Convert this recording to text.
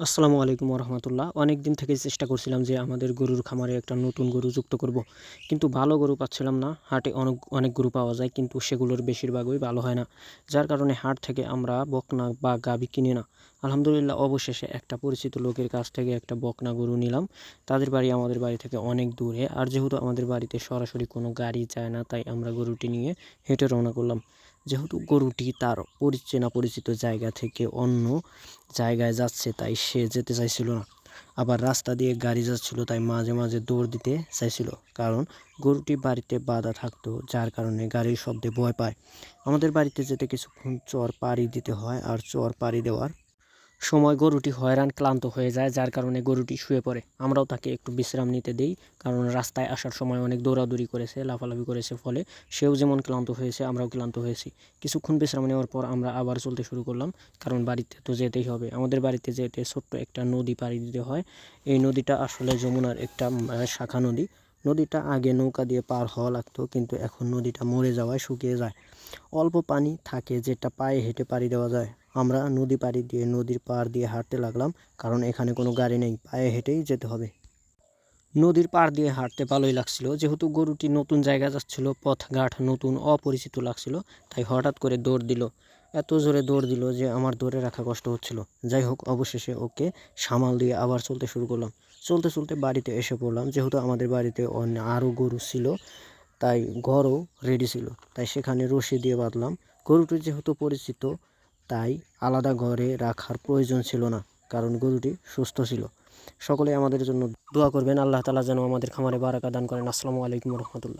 আসসালামু আলাইকুম রহমতুল্লাহ অনেক দিন থেকে চেষ্টা করছিলাম যে আমাদের গরুর খামারে একটা নতুন গরু যুক্ত করব। কিন্তু ভালো গরু পাচ্ছিলাম না। হাটে অনেক অনেক গরু পাওয়া যায়, কিন্তু সেগুলোর বেশিরভাগই ভালো হয় না। যার কারণে হাট থেকে আমরা বকনা বা গাবি কিনি না। আলহামদুলিল্লাহ, অবশেষে একটা পরিচিত লোকের কাছ থেকে একটা বকনা গরু নিলাম। তাদের বাড়ি আমাদের বাড়ি থেকে অনেক দূরে। আর যেহেতু আমাদের বাড়িতে সরাসরি কোনো গাড়ি যায় না, তাই আমরা গরুটি নিয়ে হেঁটে রওনা করলাম। যেহেতু গরুটি তার পরিচেনা পরিচিত জায়গা থেকে অন্য জায়গায় যাচ্ছে, তাই সে যেতে চাইছিল না। আবার রাস্তা দিয়ে গাড়ি যাচ্ছিল, তাই মাঝে মাঝে দৌড় দিতে চাইছিল। কারণ গরুটি বাড়িতে বাধা থাকতো, যার কারণে গাড়ির শব্দে ভয় পায়। আমাদের বাড়িতে যেতে কিছুক্ষণ চর পাড়ি দিতে হয়, আর চর পাড়ি দেওয়ার সময় গরুটি হয়রান, ক্লান্ত হয়ে যায়, যার কারণে গরুটি শুয়ে পড়ে। আমরাও তাকে একটু বিশ্রাম নিতে দেই, কারণ রাস্তায় আসার সময় অনেক দৌড়াদৌড়ি করেছে, লাফালাফি করেছে, ফলে সেও যেমন ক্লান্ত হয়েছে, আমরাও ক্লান্ত হয়েছি। কিছুক্ষণ বিশ্রাম নেওয়ার পর আমরা আবার চলতে শুরু করলাম, কারণ বাড়িতে তো যেতেই হবে। আমাদের বাড়িতে যেতে ছোট্ট একটা নদী পাড়ি দিতে হয়। এই নদীটা আসলে যমুনার একটা শাখা নদী। নদীটা আগে নৌকা দিয়ে পার হওয়া লাগতো, কিন্তু এখন নদীটা মরে যাওয়ায় শুকিয়ে যায়। অল্প পানি থাকে, যেটা পায়ে হেঁটে পাড়ি দেওয়া যায়। আমরা নদী পাড়ি দিয়ে, নদীর পাড় দিয়ে হাঁটতে লাগলাম, কারণ এখানে কোনো গাড়ি নেই, পায়ে হেঁটেই যেতে হবে। নদীর পাড় দিয়ে হাঁটতে ভালোই লাগছিল, যেহেতু গরুটি নতুন জায়গা যাচ্ছিল, পথঘাট নতুন, অপরিচিত লাগছিল, তাই হঠাৎ করে দৌড় দিল। এত জোরে দৌড় দিল যে আমার দৌড়ে রাখা কষ্ট হচ্ছিল। যাই হোক, অবশেষে ওকে সামাল দিয়ে আবার চলতে শুরু করলাম। চলতে চলতে বাড়িতে এসে পড়লাম, যেহেতু আমাদের বাড়িতে অন্য আরও গরু ছিল, তাই ঘরও রেডি ছিল, তাই সেখানে রশি দিয়ে বাঁধলাম। গরুটি যেহেতু পরিচিত তাই আলাদা ঘরে রাখার প্রয়োজন ছিল না, কারণ গরুটি সুস্থ ছিল। সকলে আমাদের জন্য দোয়া করবেন। আল্লাহ তালা যেন আমাদের খামারে বারাকা দান করেন। আসসালামু আলাইকুম রহমতুল্লাহ।